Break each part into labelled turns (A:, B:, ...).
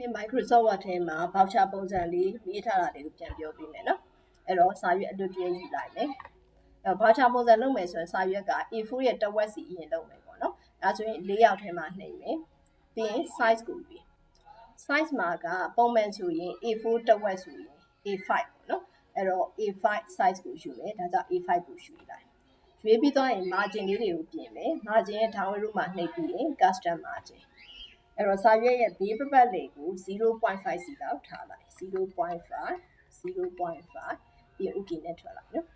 A: နေ့ Microsoft Word ထဲမှာ voucher ပုံစံလေးရေးထားတာလေးကိုပြန်ပြောပြမယ်နော်အဲ့တော့စာရွက်အတူတူယူလိုက်မယ်အဲ့ voucher ပုံစံလုပ်မယ်ဆိုရင်စာရွက်က A4 ရဲ့တစ်ဝက်စီအရင်လုပ်မယ်ပေါ့နော်အဲဆိုရင်၄ယောက်ထဲမှာနှိပ်မယ်ပြီးရင် size ကိုပြီး size မှာကပုံမှန်ဆိုရင် A4 တစ်ဝက်ဆိုရင် A5 ပေါ့နော်အဲ့တော့ A5 size ကိုယူမယ်ဒါကြောင့် A5 ကိုယူလိုက်ရွေးပြီးသွားရင် margin လေးတွေကိုပြင်မယ် margin ရဲ့ down arrow မှာနှိပ်ပြီးရင် custom margin အဲ့တော့စာရွက်ရဲ့ဘေးပတ်ပတ်လေးကို0.5စီလောက်ထားလိုက်0.5 0.5ပြီး okay နဲ့ထွက်လိုက်နော်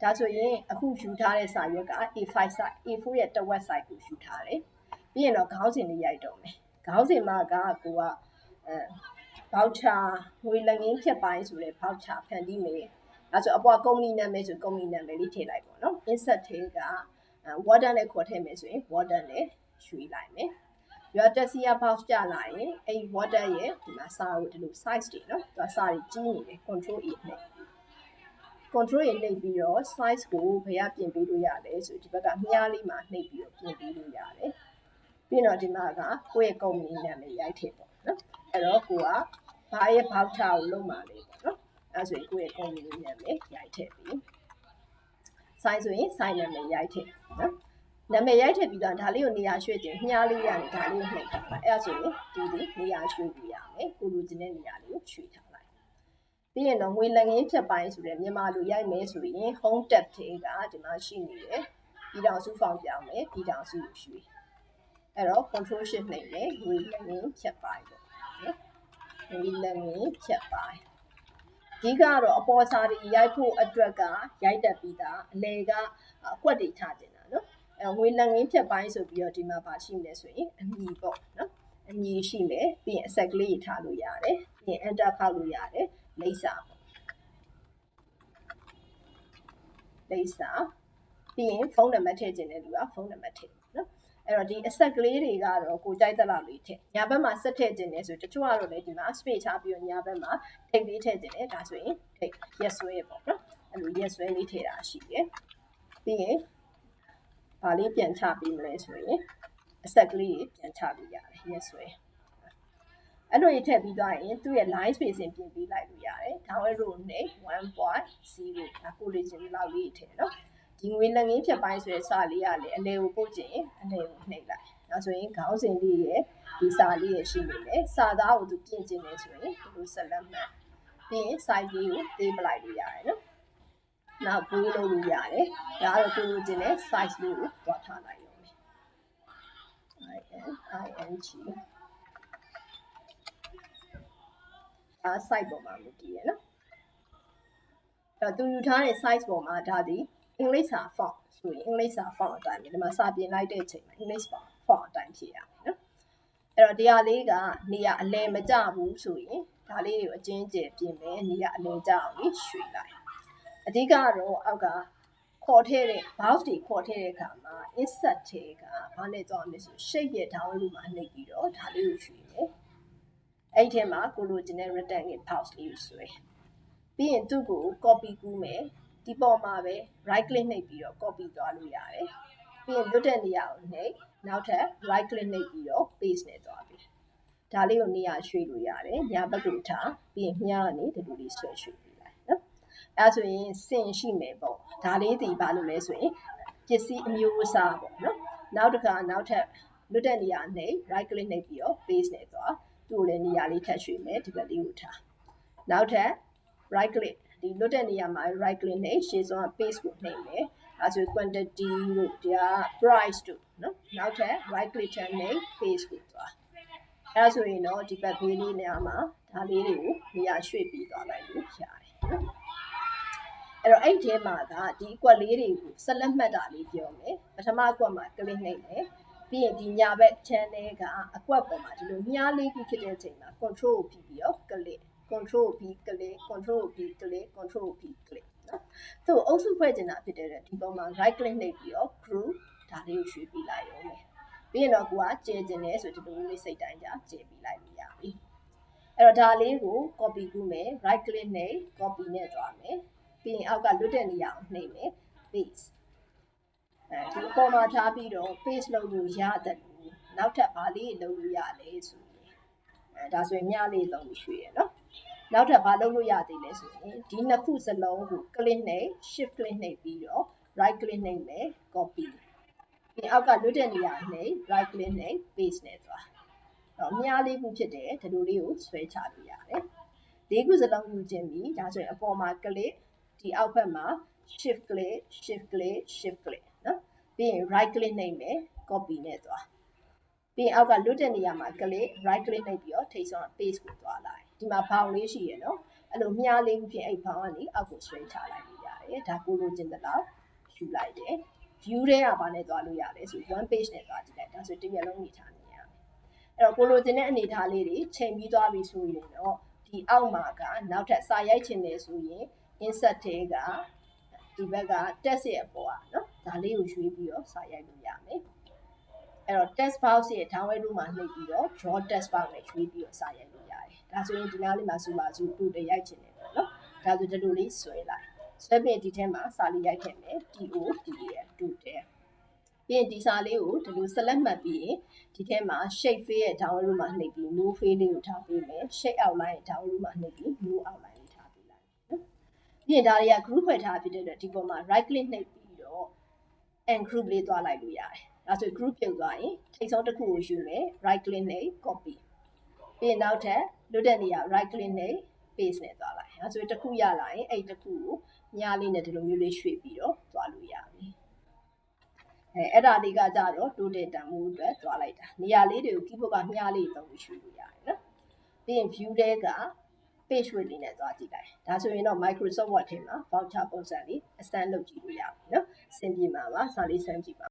A: ဒါဆိုရင်အခုယူထားတဲ့စာရွက်က A5 size A4 ရဲ့တစ်ဝက် size ကိုယူထားတယ်ပြီးရင်တော့ခေါင်းစဉ်လေးရိုက်တော့မယ်ခေါင်းစဉ်မှာကကိုကအဲ voucher ငွေလက်ငင်းဖြတ်ပိုင်းဆိုတဲ့ voucher ဖန်တီးမယ်အဲဆိုအပေါ်ကုမ္ပဏီနာမည်ဆိုကုမ္ပဏီနာမည်လေးထည့်လိုက်ပေါ့နော် insert ထဲက warden နဲ့ခေါ်ထည့်မယ်ဆိုရင် warden နဲ့ရွှေ့လိုက်မယ် ရွာတက်စီယာ box ကြလာရင်အဲ့ water ရဲ့ဒီမှာစာကိုဒီလို size တွေနော်သူကစာတွေကြီးနေတယ် control A နဲ့ control A နှိပ်ပြီးတော့ size ကိုဘယ်ကပြင်ပေးလို့ရလဲဆိုဒီဘက်ကမြားလေးမှာနှိပ်ပြီးတော့ပြင်ပေးလို့ရတယ်ပြီးတော့ဒီမှာကကိုယ့်ရဲ့ company နာမည်ရိုက်ထည့်ပေါ့နော်အဲ့တော့ကိုကဘာရဲ့ voucher ကိုလုပ်မှာလဲပေါ့နော်အဲ့ဆိုရင်ကိုယ့်ရဲ့ company နာမည်ရိုက်ထည့်ပြီး size ဆိုရင် size နာမည်ရိုက်ထည့်နော် နာမည်ရိုက်ထည့်ပြီးတော့ဒါလေးကိုနေရာရွှေ့ခြင်းမြားလေးရနေဒါလေးကိုနှိပ်ထားလိုက်အဲ့ဒါဆိုရင်ဒီဒီနေရာရွှေ့ပြရမယ်ကိုလူချင်းတဲ့နေရာလေးကိုရွှေ့ထားလိုက်ပြီးရင်တော့ငွေလက်ငင်းဖြတ်ပိုင်းဆိုတဲ့မြန်မာလူရိုက်မယ်ဆိုရင် home tab ထဲကဒီမှာရှိနေတယ်ပြည်တော်စုဖောင်ပြောင်းမယ်ပြည်တော်စုကိုရွှေ့အဲ့တော့ control shift နှိပ်မယ်ငွေလက်ငင်းဖြတ်ပိုင်းပေါ့နော်ငွေလက်ငင်းဖြတ်ပိုင်းဒီကတော့အပေါ်စာတွေရိုက်ဖို့အတွက်ကရိုက်တက်ပြီးသားအလဲကအကွက်တွေချခြင်းတာနော်အဲ ငွေလက်ငင်းဖြတ်ပိုင်းဆိုပြီးတော့ဒီမှာပါရှိနေဆိုရင်အမီပေါ့နော်အမီရှိမယ်ပြီးရင်အဆက်ကလေးထားလို့ရတယ်ပြီးရင် enter ခောက်လို့ရတယ်လိပ်စာပေါ့လိပ်စာပြီးရင်ဖုန်းနံပါတ်ထည့်ခြင်းတဲ့လူကဖုန်းနံပါတ်ထည့်နော်အဲ့တော့ဒီအဆက်ကလေးတွေကတော့ကိုကြိုက်တဲ့လောက်လေးထည့်ညာဘက်မှာဆက်ထည့်ခြင်းနဲ့ဆိုတချို့ကတော့လည်းဒီမှာ space ချပြီးတော့ညာဘက်မှာထိပ်လေးထည့်ခြင်းနဲ့ဒါဆိုရင်ထိပ် yes ဆွဲပေါ့နော်အဲ့လို yes ဆွဲလေးထည့်တာရှိတယ်ပြီးရင် ဘာလေးပြန်ချပေးမလဲဆိုရင်အဆက်ကလေးပြန်ချလို့ရတယ် yes ဆွဲအဲ့လိုရထည့်ပြီးသွားရင်သူ့ရဲ့ line spacing ပြင်ပေးလိုက်လို့ရတယ် down arrow နဲ့1.0ဒါကိုလေးချင်းလောက်လေးထည့်နော်ဒီငွေလက်ငင်းဖြတ်ပိုင်းဆိုတဲ့စာလေးကလည်းအလဲကိုပို့ခြင်းအလဲကိုနှိပ်လိုက်ဒါဆိုရင်ခေါင်းစဉ်လေးရဲ့ဒီစာလေးရဲ့ရှိနေတယ်စာသားကိုသူပြင်ခြင်းနေဆိုရင်ဒီလိုဆက်လက်မှတ်ပြီးရင် size လေးကိုသေးပလိုက်လို့ရတယ်နော် နောက်ပိုးလုပ်လို့ရတယ်ဒါကတော့ကိုလိုချင်တဲ့ size လေးကိုတွားထားလိုက်ရုံပဲ i n i n g အာ site ပေါ်မှာမူတည်ရနော်အဲ့သူယူထားတဲ့ size ပေါ်မှာဒါဒီအင်္ဂလိပ်စာ font ဆိုရင်အင်္ဂလိပ်စာ font အတိုင်းပဲဒီမှာစာပြင်လိုက်တဲ့အချိန်မှာအင်္ဂလိပ်စာ font အတိုင်းဖြည့်ရမယ်နော်အဲ့တော့တရားလေးကနေရာအလဲမကျဘူးဆိုရင်ဒါလေးတွေကိုအချင်းကျယ်ပြင်မယ်နေရာအလဲကျအောင်လေးရွှေ့လိုက် အဓိကတော့အောက်ကခေါ်ထည့်တဲ့ box တွေခေါ်ထည့်တဲ့အခါမှာ insert ထဲကဘာနဲ့ကြောင်းလဲဆို shape ရဲ့ down လို့မှနှိပ်ပြီးတော့ဒါလေးကိုရွှေ့မယ်အဲ့ဒီထဲမှာကိုလိုချင်တဲ့ rectangle box လေးကိုဆွဲပြီးရင်သူ့ကို copy ကူးမယ်ဒီပေါ်မှာပဲ right click နှိပ်ပြီးတော့ copy သွားလို့ရတယ်ပြီးရင်လွတ်တဲ့နေရာကိုနှိပ်နောက်ထပ် right click နှိပ်ပြီးတော့ paste နဲ့သွားပြီဒါလေးကိုနေရာရွှေ့လို့ရတယ်ညာဘက်ကိုထားပြီးရင်မြားကနေဒီလိုလေးဆွဲရွှေ့ပြီးလိုက်နော် အဲဆိုရင်စင်ရှိမယ်ပေါ့ဒါလေးတည်ပါလို့လဲဆိုရင်ပစ္စည်းအမျိုးအစားပေါ့နော်နောက်တစ်ခါနောက်ထပ်လွတ်တဲ့နေရာနှိပ် right click နှိပ်ပြီးတော့ paste နဲ့သွားသူ့ကိုလည်းနေရာလေးထပ်ရွှေ့မယ်ဒီဘက်လေးကိုထားနောက်ထပ် right click ဒီလွတ်တဲ့နေရာမှာ right click နဲ့ရှေ့ဆုံးက paste ကိုနှိပ်မယ်အဲဆို quantity တို့ဒါ price တို့နော်နောက်ထပ် right click ထပ်နှိပ် paste ကိုသွားအဲဆိုရင်တော့ဒီဘက်ဘေးလေးနေရာမှာဒါလေးတွေကိုနေရာရွှေ့ပြီးသွားလိုက်လို့ရတယ်နော် အဲ့တော့အဲ့ဒီထဲမှာကဒီအကွက်လေးတွေကိုဆက်လက်မှတ်တာလေးပြောမယ်ပထမအကွက်မှာ click နှိပ်မယ်ပြီးရင်ဒီညာဘက် channel ကအကွက်ပေါ်မှာဒီလိုမြားလေးခုဖြစ်တဲ့အချိန်မှာ control ကိုပြီးပြီးတော့ click control ပြီး click control ပြီး click control ပြီး click နော်သူ့အုပ်စုဖွဲ့ကျင်တာဖြစ်တဲ့ဒီပေါ်မှာ right click နှိပ်ပြီးတော့ group ဒါလေးကိုရွှေ့ပြီးလိုက်ရုံပဲပြီးရင်တော့ကိုကကျဲကျင်တယ်ဆိုဒီလိုလေးစိတ်တိုင်းကြာကျဲပြီးလိုက်လို့ရပြီအဲ့တော့ဒါလေးကို copy ကူးမယ် right click နှိပ် copy နဲ့သွားမယ် ပြီးရင်အောက်ကလွတ်တဲ့နေရာကိုနှိပ်မယ် paste အဲဒီအပေါ်မှာထားပြီးတော့ paste လုပ်လို့ရတယ်လို့နောက်ထပ်ဘာလေးလုပ်လို့ရလဲဆိုရင်အဲအဲဒါဆိုရင်မြလေးသုံးပြီးရွှေ့ရနော်နောက်ထပ်ဘာလုပ်လို့ရသေးလဲဆိုရင်ဒီနှစ်ခုစလုံးကို click နဲ့ shift click နှိပ်ပြီးတော့ right click နှိပ်မယ် copy ဒီအောက်ကလွတ်တဲ့နေရာနှိပ် right click နှိပ် paste နဲ့သွားတော့မြလေးခုဖြစ်တယ်ဒီလိုလေးကိုဆွဲချပြရတယ်လေးခုစလုံးယူခြင်းပြီးဒါဆိုရင်အပေါ်မှာ click ဒီအောက်ဘက်မှာ shift click shift click shift click နော်ပြီးရင် right click နှိပ်မယ် copy နဲ့သွားပြီးရင်အောက်ကလွတ်တဲ့နေရာမှာ click right click နှိပ်ပြီးတော့ထိတ်ဆုံး paste ကိုသွားလိုက်ဒီမှာဘောင်လေးရှိရနော်အဲ့လိုမြားလေးခုဖြစ်အဲ့ဘောင်ကနေအောက်ကိုဆွဲချလိုက်လို့ရတယ်ဒါကိုလိုချင်တဲ့လောက်ယူလိုက်တယ် view ထဲကဘာနဲ့သွားလို့ရလဲဆို one page နဲ့သွားကြည့်လိုက်ဒါဆိုတစ်မျက်လုံးနေထားနေရမယ်အဲ့တော့ကိုလိုချင်တဲ့အနေထားလေးတွေချိန်ပြီးသွားပြီဆိုရင်တော့ဒီအောက်မှာကနောက်ထပ်စာရိုက်ချင်တယ်ဆိုရင် insert ထဲကဒီဘက်က text ရဲ့အပေါ်ကနော်ဒါလေးကိုရွှေ့ပြီးတော့စာရိုက်လို့ရမယ်အဲ့တော့ text box ရဲ့ download လို့မှနှိပ်ပြီးတော့ draw text box နဲ့ရွှေ့ပြီးတော့စာရိုက်လို့ရတယ်ဒါဆိုရင်ဒီနားလေးမှာဆိုပါစို့တူတရိုက်ချင်တယ်ပေါ့နော်ဒါဆိုဒီလိုလေးဆွဲလိုက်ဆွဲပြီးဒီထဲမှာစာလေးရိုက်ခဲ့မယ် TO TAL တူတယ်ပြီးရင်ဒီစာလေးကိုဒီလို select မှတ်ပြီးရင်ဒီထဲမှာ shape fill ရဲ့ download လို့မှနှိပ်ပြီး no fill လေးကိုထားပေးမယ် shape outline ရဲ့ download လို့မှနှိပ်ပြီး no outline လေးထားပေးလိုက်နော် ပြီးရင်ဒါတွေက group ဖွဲ့ထားဖြစ်တဲ့အတွက်ဒီပေါ်မှာ right click နှိပ်ပြီးတော့ and group လေးသွားလိုက်လို့ရတယ်ဒါဆို group ပြုတ်သွားရင်ထိပ်ဆုံးတစ်ခုကိုယူမယ် right click နှိပ် copy ပြီးရင်နောက်ထပ်လွတ်တဲ့နေရာ right click နှိပ် paste နဲ့သွားလိုက်ဒါဆိုတစ်ခုရလာရင်အဲ့တစ်ခုကိုညားလေးနဲ့ဒီလိုမျိုးလေးရွှေ့ပြီးတော့သွားလို့ရပြီအဲအဲ့ဒါလေးကကြတော့တိုးတက်တန်မှုအတွက်သွားလိုက်တာနေရာလေးတွေကို keyboard ကမြားလေးသုံးပြီးရွှေ့လို့ရတယ်နော်ပြီးရင် view တဲက page width လေးနဲ့သွားကြည့်လိုက်ဒါဆိုရင်တော့ Microsoft Word ထဲမှာ voucher ပုံစံလေးအစမ်းလုပ်ကြည့်လို့ရပြီနော်စင်ပြေမှာပါစာလေးစမ်းကြည့်ပါ